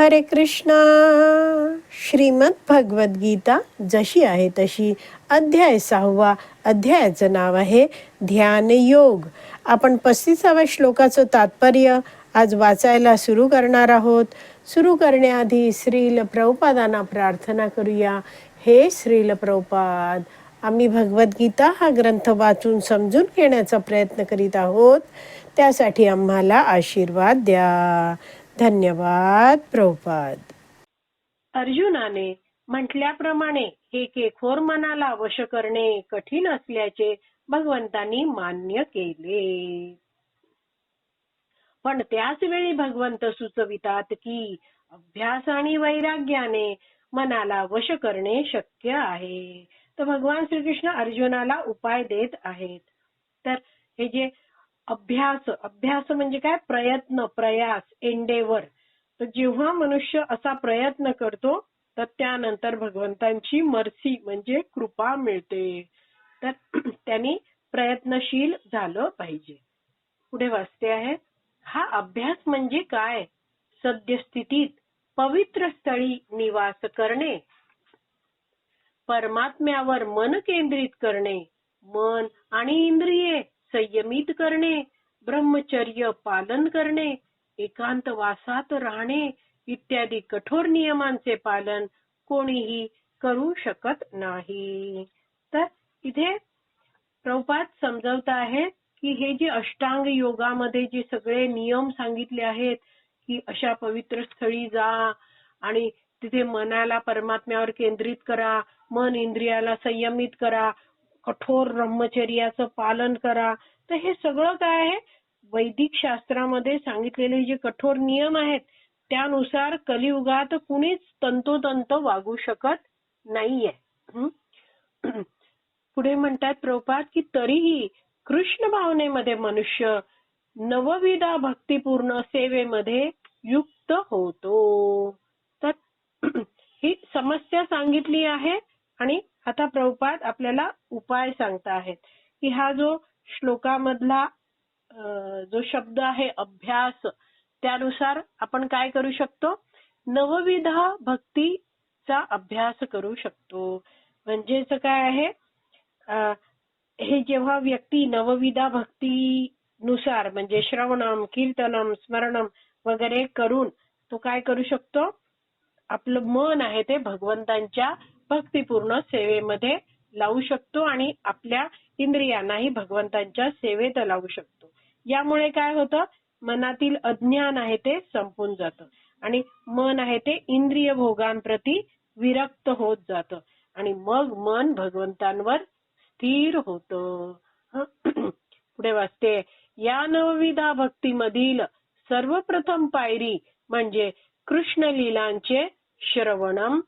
हरे कृष्णा. श्रीमद भगवद्गीता जशी आहे तशी अध्याय सहावा अध्यायाचं नाव आहे ध्यान योग. आपण पस्तीसाव्या श्लोकाचं तात्पर्य आज वाचायला सुरू करणार आहोत. सुरू करण्याआधी श्रील प्रभुपादांना प्रार्थना करूया. हे श्रील प्रभुपाद आम्ही भगवद्गीता हा ग्रंथ वाचून समजून घेण्याचा प्रयत्न करीत आहोत. त्यासाठी आम्हाला आशीर्वाद द्या. धन्यवाद प्रभुपाद. अर्जुनाने म्हटल्याप्रमाणे हे केखोर मनाला वश करणे कठीण असल्याचे भगवंतांनी मान्य केले. पण त्याच वेळी भगवंत सुचवितात की अभ्यास आणि वैराग्याने मनाला वश करणे शक्य आहे. तर भगवान श्रीकृष्ण अर्जुनाला उपाय देत आहेत. तर हे जे अभ्यास अभ्यास म्हणजे काय? प्रयत्न प्रयास एंडेवर तर जेव्हा मनुष्य असा प्रयत्न करतो तर त्यानंतर भगवंतांची मर्सी म्हणजे कृपा मिळते. तर त्यांनी प्रयत्नशील झालं पाहिजे. पुढे वाचते आहे हा अभ्यास म्हणजे काय? सद्यस्थितीत पवित्र स्थळी निवास करणे. परमात्म्यावर मन केंद्रित करणे. मन आणि इंद्रिये संयमित करणे ब्रह्मचर्य पालन करणे एकांतवासात राहणे इत्यादी कठोर नियमांचे पालन कोणीही करू शकत नाही. तर इथे प्रभुपाद समजवत आहेत की हे जे अष्टांग योगामध्ये जे सगळे नियम सांगितले आहेत की अशा पवित्र स्थळी जा आणि तिथे मनाला परमात्म्यावर केंद्रित करा मन इंद्रियाला संयमित करा कठोर ब्रह्मचर्याचं पालन करा. तर हे सगळं काय आहे? वैदिक शास्त्रामध्ये सांगितलेले जे कठोर नियम आहेत त्यानुसार कलियुगात कुणीच तंतोतंत वागू शकत नाहीये. पुढे म्हणतात प्रभुपाद की तरीही कृष्ण भावनेमध्ये मनुष्य नवविधा भक्तिपूर्ण सेवेमध्ये युक्त होतो. तर ही समस्या सांगितली आहे आणि आता प्रभुपाद आपल्याला उपाय सांगता आहेत. की हा जो श्लोकामधला जो शब्द आहे अभ्यास त्यानुसार आपण काय करू शकतो? नवविधा भक्तीचा अभ्यास करू शकतो. म्हणजेच काय आहे? अं, हे जेव्हा व्यक्ती नवविधा भक्तीनुसार म्हणजे श्रवणम कीर्तनम स्मरणम वगैरे करून तो काय करू शकतो? आपलं मन आहे ते भगवंतांच्या भक्तिपूर्ण सेवेमध्ये लावू शकतो आणि आपल्या इंद्रियांनाही भगवंतांच्या सेवेत लावू शकतो. यामुळे काय होतं? मनातील अज्ञान आहे ते संपून जातं. आणि मन आहे ते इंद्रिय भोगांप्रती विरक्त होत जातं. आणि मग मन भगवंतांवर स्थिर होतं. पुढे वाचते. या नवविधा भक्तीमधील सर्वप्रथम पायरी म्हणजे कृष्ण लीलांचे श्रवणम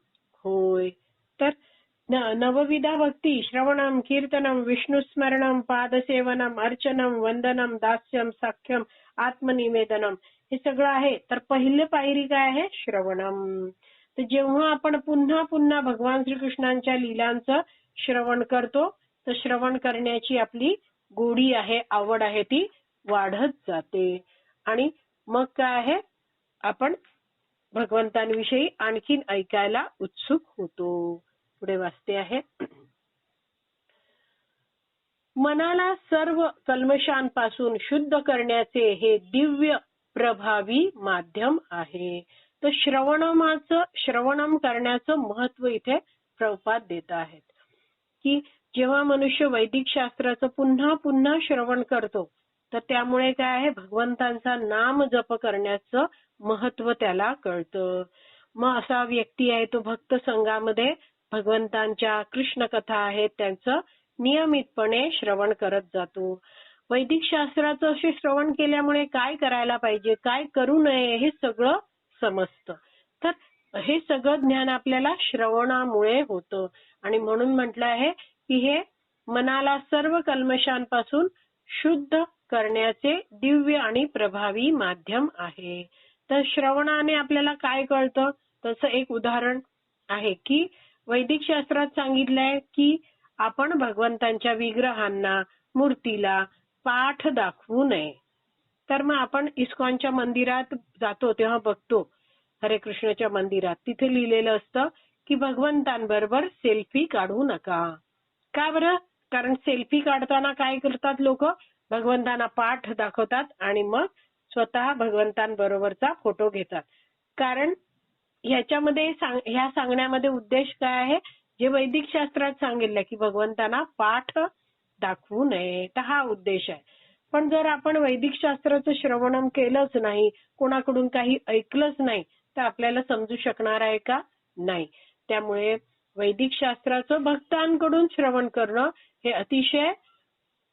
होय. तर नवविधा भक्ती श्रवणम कीर्तनम विष्णुस्मरणम पादसेवनम अर्चनम वंदनम दास्यम साख्यम आत्मनिवेदनम हे सगळं आहे. तर पहिलं पायरी काय आहे? श्रवणम तर जेव्हा आपण पुन्हा पुन्हा भगवान श्रीकृष्णांच्या लीलांचं श्रवण करतो तर श्रवण करण्याची आपली गोडी आहे आवड आहे ती वाढत जाते. आणि मग काय आहे? आपण भगवंतांविषयी आणखीन ऐकायला उत्सुक होतो. पुढे वाचते आहे. मनाला सर्व कल्मशांपासून शुद्ध करण्याचे हे दिव्य प्रभावी माध्यम आहे. तर श्रवणमाचं श्रवणम करण्याचं महत्त्व इथे प्रपात देत आहेत. की जेव्हा मनुष्य वैदिक शास्त्राचं पुन्हा पुन्हा श्रवण करतो तर त्यामुळे काय आहे? भगवंतांचा नाम जप करण्याचं महत्त्व त्याला कळतं. मग असा व्यक्ती आहे तो भक्त संघामध्ये भगवंतांच्या कृष्ण कथा आहेत त्यांचं नियमितपणे श्रवण करत जातो. वैदिक शास्त्राचं असे श्रवण केल्यामुळे काय करायला पाहिजे काय करू नये हे सगळं समजतं. तर हे सगळं ज्ञान आपल्याला श्रवणामुळे होतं. आणि म्हणून म्हटलं आहे की हे मनाला सर्व कल्मशांपासून शुद्ध करण्याचे दिव्य आणि प्रभावी माध्यम आहे. तर श्रवणाने आपल्याला काय कळतं? तसं एक उदाहरण आहे की वैदिक शास्त्रात सांगितलंय की आपण भगवंतांच्या विग्रहांना मूर्तीला पाठ दाखवू नये. तर मग आपण इस्कॉनच्या मंदिरात जातो तेव्हा बघतो. हरे कृष्णाच्या मंदिरात तिथे लिहिलेलं असतं की भगवंतांबरोबर सेल्फी काढू नका. का बरं? कारण सेल्फी काढताना काय करतात लोक? भगवंतांना पाठ दाखवतात आणि मग स्वतः भगवंतांबरोबरचा फोटो घेतात. कारण ह्याच्यामध्ये ह्या सांगण्यामध्ये उद्देश काय आहे? जे वैदिक शास्त्रात सांगितलं की भगवंतांना पाठ दाखवू नये तर हा उद्देश आहे. पण जर आपण वैदिक शास्त्राचं श्रवणम केलंच नाही कोणाकडून काही ऐकलंच नाही तर आपल्याला समजू शकणार आहे का? नाही. त्यामुळे वैदिक शास्त्राचं भक्तांकडून श्रवण करणं हे अतिशय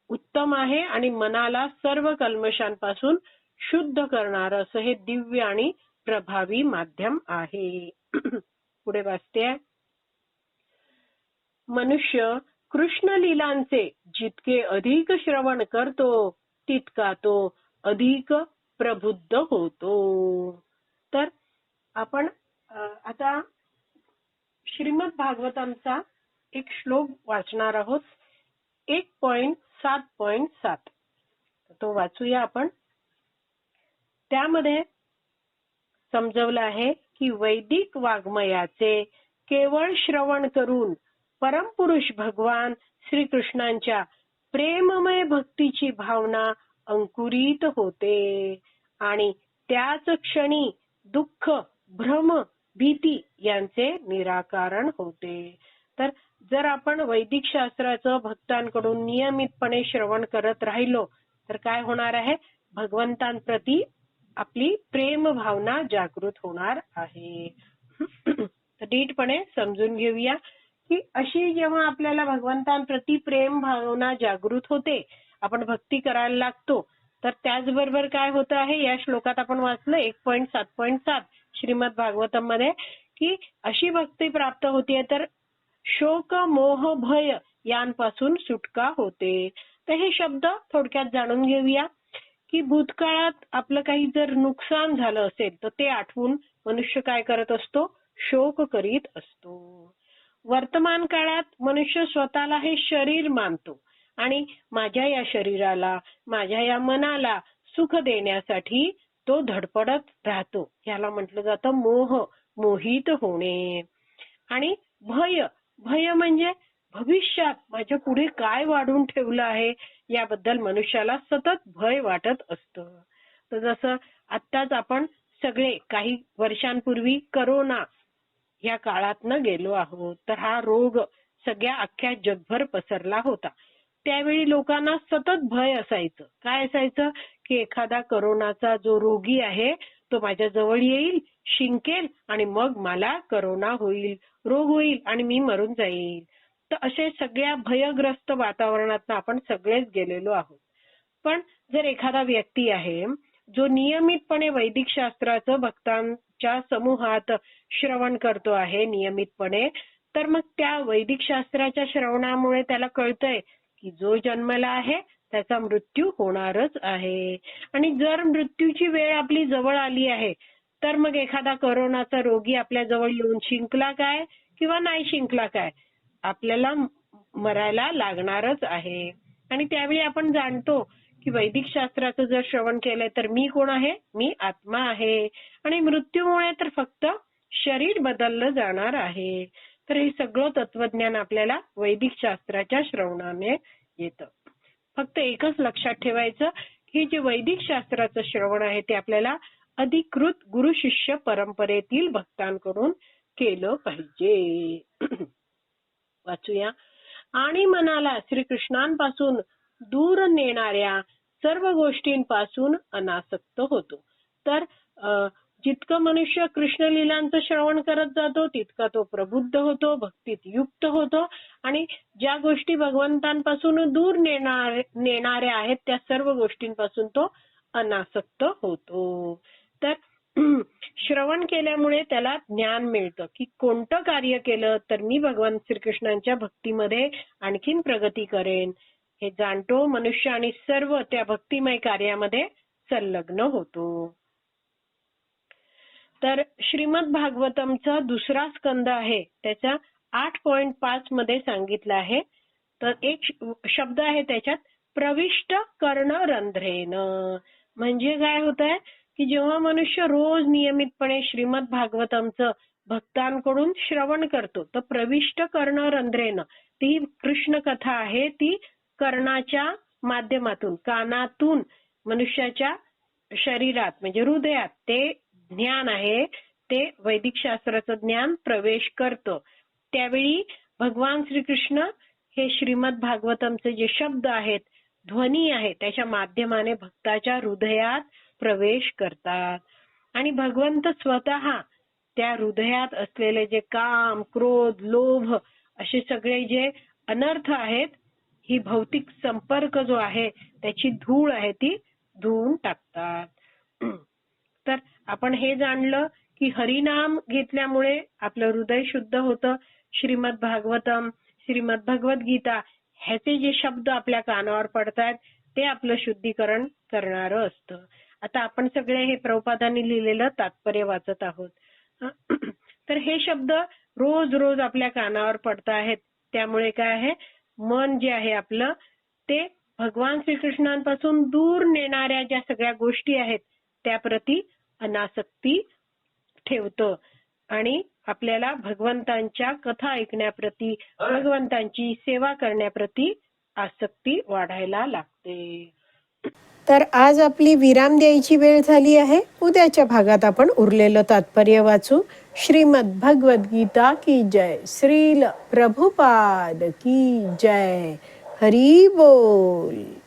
उत्तम आहे आणि मनाला सर्व कल्मशांपासून शुद्ध करणार असं हे दिव्य आणि प्रभावी माध्यम आहे. पुढे वाचते मनुष्य कृष्ण लीलांचे जितके अधिक श्रवण करतो तितका तो अधिक प्रबुद्ध होतो. तर आपण आता श्रीमद भागवतांचा एक श्लोक वाचणार आहोत. एक पॉइंट सात पॉइंट सात. तो वाचूया आपण. त्यामध्ये समजवलं आहे की वैदिक वाङ्मयाचे केवळ श्रवण करून परमपुरुष भगवान श्रीकृष्णांच्या प्रेममय भक्तीची भावना अंकुरित होते. आणि त्याच क्षणी दुःख भ्रम भीती यांचे निराकरण होते. तर जर आपण वैदिक शास्त्राचं भक्तांकडून नियमितपणे श्रवण करत राहिलो तर काय होणार आहे? भगवंतांप्रती आपली प्रेम भावना जागृत होणार आहे. नीटपणे समजून घेऊया की अशी जेव्हा आपल्याला भगवंतांप्रती प्रेम भावना जागृत होते आपण भक्ती करायला लागतो तर त्याचबरोबर काय होतं आहे या श्लोकात आपण वाचलं एक पॉईंट सात पॉईंट सात श्रीमद भागवतममध्ये की अशी भक्ती प्राप्त होतीये तर शोक मोह भय यांपासून सुटका होते. तर हे शब्द थोडक्यात जाणून घेऊया. की भूतकाळात आपलं काही जर नुकसान झालं असेल तर ते आठवून मनुष्य काय करत असतो? शोक करीत असतो. वर्तमान काळात मनुष्य स्वतःला हे शरीर मानतो आणि माझ्या या शरीराला माझ्या या मनाला सुख देण्यासाठी तो धडपडत राहतो. ह्याला म्हटलं जातं मोह मोहित होणे. आणि भय भय म्हणजे भविष्यात माझ्या पुढे काय वाढून ठेवलं आहे याबद्दल मनुष्याला सतत भय वाटत असतं. तर जसं आत्ताच आपण सगळे काही वर्षांपूर्वी करोना या काळातनं गेलो आहोत तर हा रोग सगळ्या अख्ख्या जगभर पसरला होता. त्यावेळी लोकांना सतत भय असायचं. काय असायचं? की एखादा करोनाचा जो रोगी आहे तो माझ्या जवळ येईल शिंकेल आणि मग मला करोना होईल रोग होईल आणि मी मरून जाईल. तर असे सगळ्या भयग्रस्त वातावरणात आपण सगळेच गेलेलो आहोत. पण जर एखादा व्यक्ती आहे जो नियमितपणे वैदिक शास्त्राचं भक्तांच्या समूहात श्रवण करतो आहे नियमितपणे तर मग त्या वैदिक शास्त्राच्या श्रवणामुळे त्याला कळतंय की जो जन्मला आहे त्याचा मृत्यू होणारच आहे. आणि जर मृत्यूची वेळ आपली जवळ आली आहे तर मग एखादा करोनाचा रोगी आपल्या जवळ येऊन शिंकला काय किंवा नाही शिंकला काय? आपल्याला मरायला लागणारच आहे. आणि त्यावेळी आपण जाणतो की वैदिक शास्त्राचं जर श्रवण केलंय तर मी कोण आहे? मी आत्मा आहे. आणि मृत्यूमुळे तर फक्त शरीर बदललं जाणार आहे. तर हे सगळं तत्वज्ञान आपल्याला वैदिक शास्त्राच्या श्रवणाने येतं. फक्त एकच लक्षात ठेवायचं की जे वैदिक शास्त्राचं श्रवण आहे ते आपल्याला अधिकृत गुरु शिष्य परंपरेतील भक्तांकडून केलं पाहिजे. वाचूया. आणि मनाला श्रीकृष्णांपासून दूर नेणाऱ्या सर्व गोष्टींपासून अनासक्त होतो. तर जितकं मनुष्य कृष्ण लीलांचं श्रवण करत जातो तितका तो प्रबुद्ध होतो भक्तीत युक्त होतो. आणि ज्या गोष्टी भगवंतांपासून दूर नेणार नेणाऱ्या आहेत त्या सर्व गोष्टींपासून तो अनासक्त होतो. केल्यामुळे त्याला ज्ञान मिळतं. की कोणतं कार्य केलं तर मी भगवान श्रीकृष्णांच्या भक्तीमध्ये आणखीन प्रगती करेन. हे जाणतो मनुष्य आणि सर्व त्या भक्तिमय कार्यामध्ये संलग्न होतो. तर श्रीमद भागवतमचा दुसरा स्कंद आहे. त्याच्या आठ पॉइंट पाच मध्ये सांगितलं आहे. तर एक शब्द आहे त्याच्यात प्रविष्ट कर्ण रंध्रेन म्हणजे काय होत आहे की जेव्हा मनुष्य रोज नियमितपणे श्रीमद भागवतमचं भक्तांकडून श्रवण करतो तर प्रविष्ट कर्ण रंध्रेनं ती कृष्ण कथा आहे ती कर्णाच्या माध्यमातून कानातून मनुष्याच्या शरीरात म्हणजे हृदयात. ते ज्ञान आहे ते वैदिक शास्त्राचं ज्ञान प्रवेश करतं. त्यावेळी भगवान श्रीकृष्ण हे श्रीमद भागवतमचे जे शब्द आहेत ध्वनी आहे त्याच्या माध्यमाने भक्ताच्या हृदयात प्रवेश करतात. आणि भगवंत स्वतः त्या हृदयात असलेले जे काम क्रोध लोभ असे सगळे जे अनर्थ आहेत ही भौतिक संपर्क जो आहे त्याची धूळ आहे ती धुवून टाकतात. तर आपण हे जाणलं की हरिनाम घेतल्यामुळे आपलं हृदय शुद्ध होतं. श्रीमद भागवतम श्रीमद भगवद्गीता ह्याचे जे शब्द आपल्या कानावर पडतायत ते आपलं शुद्धीकरण करणारं असतं. आता आपण सगळे हे प्रभुपादांनी लिहिलेलं तात्पर्य वाचत आहोत. तर हे शब्द रोज रोज आपल्या कानावर पडत आहेत. त्यामुळे काय आहे? मन जे आहे आपलं ते भगवान श्रीकृष्णांपासून दूर नेणाऱ्या ज्या सगळ्या गोष्टी आहेत त्याप्रती अनासक्ती ठेवतं. आणि आपल्याला भगवंतांच्या कथा ऐकण्याप्रती भगवंतांची सेवा करण्याप्रती आसक्ती वाढायला लागते. तर आज आपली विराम द्यायची वेळ झाली आहे. उद्याच्या भागात आपण उरलेलं तात्पर्य वाचू. श्रीमद भगवद्गीता की जय. श्रील प्रभुपाद की जय. हरी बोल.